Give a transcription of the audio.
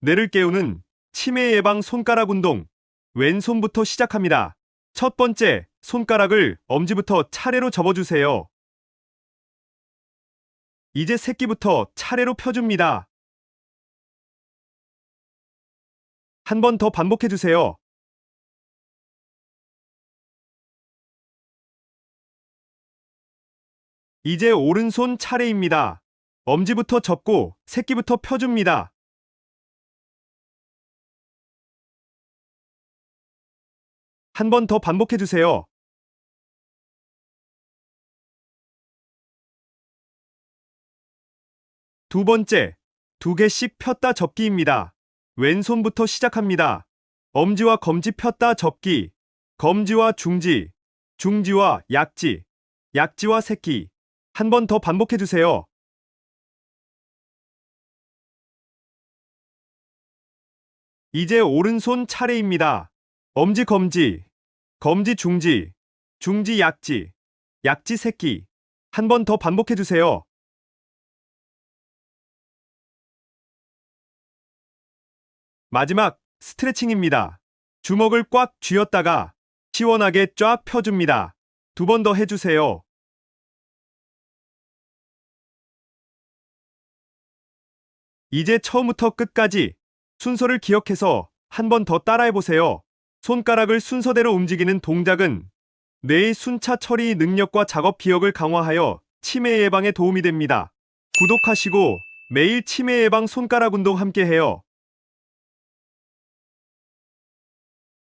뇌를 깨우는 치매 예방 손가락 운동. 왼손부터 시작합니다. 첫 번째, 손가락을 엄지부터 차례로 접어주세요. 이제 새끼부터 차례로 펴줍니다. 한 번 더 반복해주세요. 이제 오른손 차례입니다. 엄지부터 접고 새끼부터 펴줍니다. 한 번 더 반복해 주세요. 두 번째, 두 개씩 폈다 접기입니다. 왼손부터 시작합니다. 엄지와 검지 폈다 접기, 검지와 중지, 중지와 약지, 약지와 새끼. 한 번 더 반복해 주세요. 이제 오른손 차례입니다. 엄지 검지, 검지 중지, 중지 약지, 약지 새끼. 한 번 더 반복해 주세요. 마지막 스트레칭입니다. 주먹을 꽉 쥐었다가 시원하게 쫙 펴줍니다. 두 번 더 해주세요. 이제 처음부터 끝까지 순서를 기억해서 한 번 더 따라해보세요. 손가락을 순서대로 움직이는 동작은 뇌의 순차 처리 능력과 작업 기억을 강화하여 치매 예방에 도움이 됩니다. 구독하시고 매일 치매 예방 손가락 운동 함께 해요.